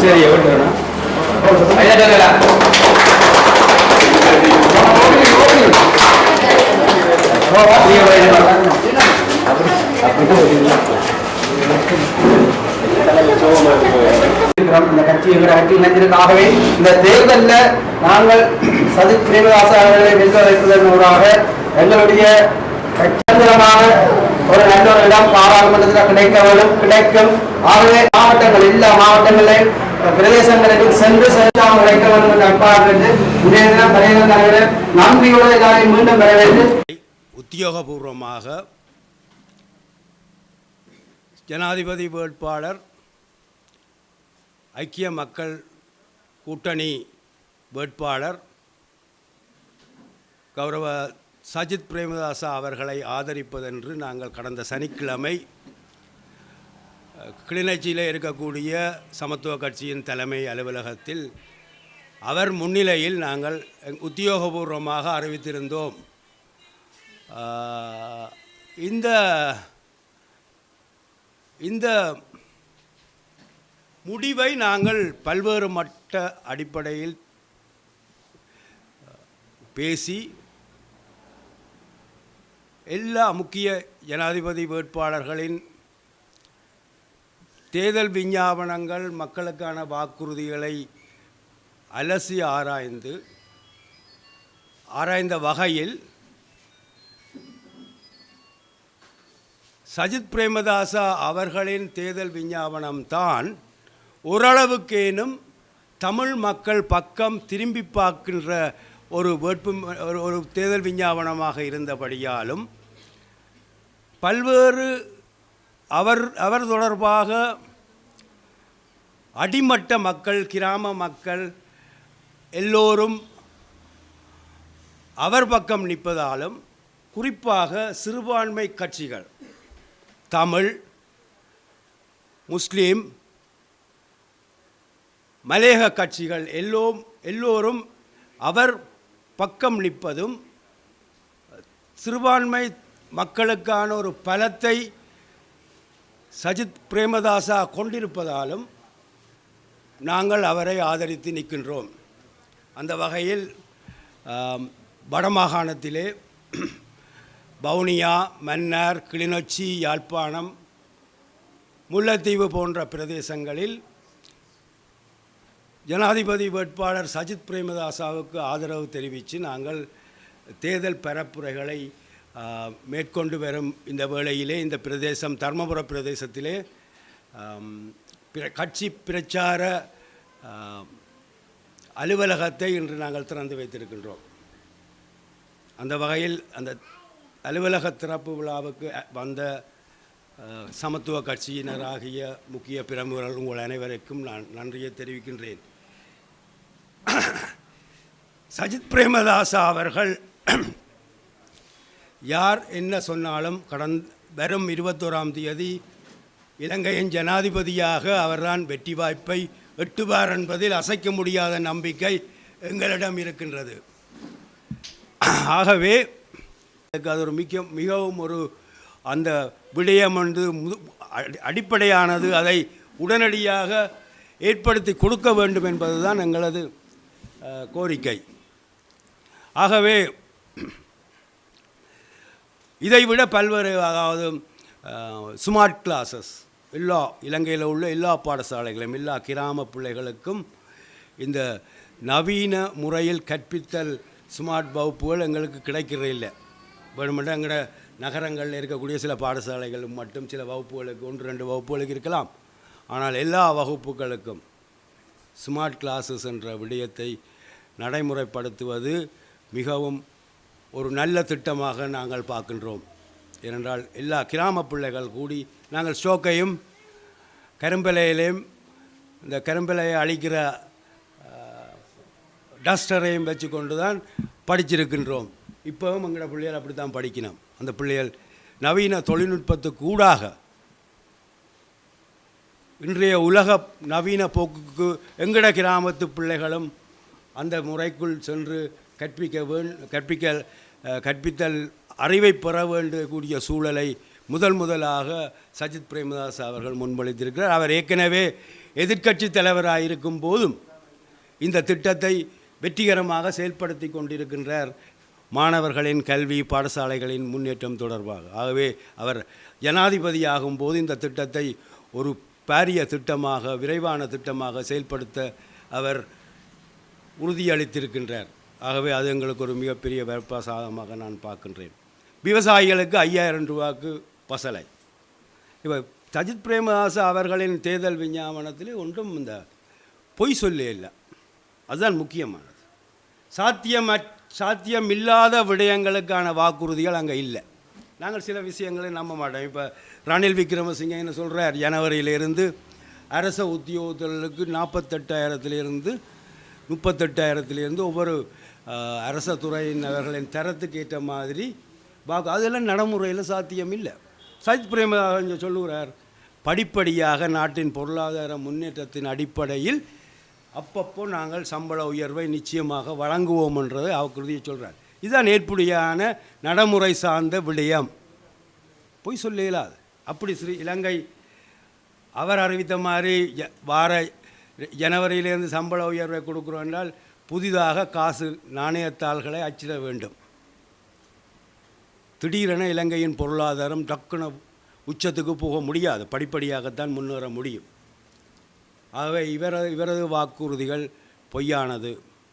சரி எவ்வளோ இந்த கட்சியை எங்களை கட்சி இணைந்திருக்காகவே இந்த தேர்தலில் நாங்கள் சதித் பிரேமதாச அவர்களை வெல்ல வைப்பதன் ஊடாக எங்களுடைய கட்சியந்திரமான ஒரு நல்ல ஒரு இடம் பாராளுமன்றத்தில் கிடைக்க வேண்டும் கிடைக்கும். ஆகவே மாவட்டங்கள் எல்லா மாவட்டங்களிலும் பிரதேசங்களுக்கு சென்று சென்று அவங்க கிடைக்க வேண்டும் என்று அன்பாகிறது இன்றைய தினம் தலைவர் தலைவர் நன்றியோடு இதனை மீண்டும் பெற வேண்டும். உத்தியோகபூர்வமாக ஜனாதிபதி வேட்பாளர் ஐக்கிய மக்கள் கூட்டணி வேட்பாளர் கௌரவ சஜித் பிரேமதாசா அவர்களை ஆதரிப்பதென்று நாங்கள் கடந்த சனிக்கிழமை கிளிநொச்சியில் இருக்கக்கூடிய சமத்துவ கட்சியின் தலைமை அலுவலகத்தில் அவர் முன்னிலையில் நாங்கள் எங்- உத்தியோகபூர்வமாக அறிவித்திருந்தோம். இந்த இந்த முடிவை நாங்கள் பல்வேறு மட்ட அடிப்படையில் பேசி எல்லா முக்கிய ஜனாதிபதி வேட்பாளர்களின் தேர்தல் விஞ்ஞாபனங்கள் மக்களுக்கான வாக்குறுதிகளை அலசி ஆராய்ந்து ஆராய்ந்த வகையில் சஜித் பிரேமதாசா அவர்களின் தேர்தல் விஞ்ஞாபனம்தான் ஓரளவுக்கேனும் தமிழ் மக்கள் பக்கம் திரும்பி பார்க்கின்ற ஒரு வேட்பு ஒரு ஒரு தேர்தல் விஞ்ஞாபனமாக இருந்தபடியாலும் பல்வேறு அவர் அவர் தொடர்பாக அடிமட்ட மக்கள் கிராம மக்கள் எல்லோரும் அவர் பக்கம் நிற்பதாலும் குறிப்பாக சிறுபான்மை கட்சிகள் தமிழ் முஸ்லீம் மலேக கட்சிகள் எல்லோரும் எல்லோரும் அவர் பக்கம் நிற்பதும் சிறுபான்மை மக்களுக்கான ஒரு பலத்தை சஜித் பிரேமதாசா கொண்டிருப்பதாலும் நாங்கள் அவரை ஆதரித்து நிற்கின்றோம். அந்த வகையில் வடமாகாணத்திலே வவுனியா மன்னார் கிளிநொச்சி யாழ்ப்பாணம் முல்லைத்தீவு போன்ற பிரதேசங்களில் ஜனாதிபதி வேட்பாளர் சஜித் பிரேமதாசாவுக்கு ஆதரவு தெரிவித்து நாங்கள் தேர்தல் பரப்புரைகளை மேற்கொண்டு வரும் இந்த வேளையிலே இந்த பிரதேசம் தர்மபுர பிரதேசத்திலே பிர- கட்சி பிரச்சார அலுவலகத்தை இன்று நாங்கள் திறந்து வைத்திருக்கின்றோம். அந்த வகையில் அந்த அலுவலக திறப்பு விழாவுக்கு வந்த சமத்துவ கட்சியினராகிய முக்கிய பிரமுகர்கள் உங்கள் அனைவருக்கும் நான் நன்றியை தெரிவிக்கின்றேன். சஜித் பிரேமதாசா அவர்கள் யார் என்ன சொன்னாலும் கடந் வரும் இருபத்தோராம் தேதி இலங்கையின் ஜனாதிபதியாக அவர்தான் வெற்றி வாய்ப்பை எட்டுவார் என்பதில் அசைக்க முடியாத நம்பிக்கை எங்களிடம் இருக்கின்றது. ஆகவே எனக்கு அது ஒரு மிக மிகவும் ஒரு அந்த விடயம் வந்து முது- அடி- அடிப்படையானது அதை உடனடியாக ஏற்படுத்தி கொடுக்க வேண்டும் என்பதுதான் எங்களது கோரிக்கை. ஆகவே இதை விட பல்வேறு அதாவது ஸ்மார்ட் கிளாஸஸ் எல்லா இலங்கையில் உள்ள எல்லா பாடசாலைகளும் எல்லா கிராம பிள்ளைகளுக்கும் இந்த நவீன முறையில் கற்பித்தல் ஸ்மார்ட் வகுப்புகள் எங்களுக்கு கிடைக்கிறதே இல்லை. வேணுமென்றால் எங்களோட நகரங்களில் இருக்கக்கூடிய சில பாடசாலைகள் மட்டும் சில வகுப்புகளுக்கு ஒன்று ரெண்டு வகுப்புகளுக்கு இருக்கலாம். ஆனால் எல்லா வகுப்புகளுக்கும் ஸ்மார்ட் கிளாஸஸ் என்ற விடயத்தை நடைமுறைப்படுத்துவது மிகவும் ஒரு நல்ல திட்டமாக நாங்கள் பார்க்கின்றோம். ஏனென்றால் எல்லா கிராம பிள்ளைகள் கூடி நாங்கள் ஸ்டோக்கையும் கரும்பலையிலையும் இந்த கரும்பலையை அழிக்கிற டஸ்டரையும் வச்சு கொண்டு தான் படிச்சிருக்கின்றோம். இப்போவும் எங்களோட பிள்ளைகள் அப்படி தான் படிக்கணும். அந்த பிள்ளைகள் நவீன தொழில்நுட்பத்துக்கு ஊடாக இன்றைய உலக நவீன போக்குக்கு எங்கட கிராமத்து பிள்ளைகளும் அந்த முறைக்குள் சென்று கற்பிக்க வேண் கற்பிக்க கற்பித்தல் அறிவை பெற வேண்டக்கூடிய சூழலை முதல் முதலாக சஜித் பிரேமதாஸ் அவர்கள் முன்மொழித்திருக்கிறார் அவர் ஏற்கனவே எதிர்க்கட்சி தலைவராக இருக்கும் போதும் இந்த திட்டத்தை வெற்றிகரமாக செயல்படுத்தி கொண்டிருக்கின்றார் மாணவர்களின் கல்வி பாடசாலைகளின் முன்னேற்றம் தொடர்பாக. ஆகவே அவர் ஜனாதிபதியாகும் போது இந்த திட்டத்தை ஒரு பாரிய திட்டமாக விரைவான திட்டமாக செயல்படுத்த அவர் உறுதியளித்திருக்கின்றார். ஆகவே அது எங்களுக்கு ஒரு மிகப்பெரிய வரப்பிரசாதமாக நான் பார்க்கின்றேன். விவசாயிகளுக்கு ஐயாயிரம் ரூபாய்க்கு பசலை. இப்போ சஜித் பிரேமதாச அவர்களின் தேர்தல் விஞ்ஞாபனத்தில் ஒன்றும் இந்த பொய் சொல்லே இல்லை. அதுதான் முக்கியமானது. சாத்தியம் சாத்தியமில்லாத விடயங்களுக்கான வாக்குறுதிகள் அங்கே இல்லை. நாங்கள் சில விஷயங்களை நம்ப மாட்டோம். இப்போ ரணில் விக்ரமசிங்க என்ன சொல்கிறார் ஜனவரியிலிருந்து அரச உத்தியோகத்தர்களுக்கு நாற்பத்தெட்டாயிரத்திலிருந்து முப்பத்தெட்டாயிரத்திலிருந்து ஒவ்வொரு அரச துறையினர்களின் தரத்துக்கு ஏற்ற மாதிரி பார்க்க அதெல்லாம் நடைமுறையில் சாத்தியம் இல்லை. சஜித் பிரேமதாசன் சொல்லுகிறார் படிப்படியாக நாட்டின் பொருளாதார முன்னேற்றத்தின் அடிப்படையில் அப்பப்போ நாங்கள் சம்பள உயர்வை நிச்சயமாக வழங்குவோம் என்றது அவர் கருதியை சொல்கிறார் இதுதான் ஏற்புடையான நடைமுறை சார்ந்த விடயம். பொய் சொல்ல இயலாது. அப்படி ஸ்ரீ இலங்கை அவர் அறிவித்த மாதிரி வார ஜனவரியிலேருந்து சம்பள உயர்வை கொடுக்குறோம் என்றால் புதிதாக காசு நாணயத்தாள்களை அச்சிட வேண்டும். திடீரென இலங்கையின் பொருளாதாரம் டக்குன உச்சத்துக்கு போக முடியாது. படிப்படியாகத்தான் முன்னேற முடியும். ஆகவே இவரது இவரது வாக்குறுதிகள் பொய்யானது.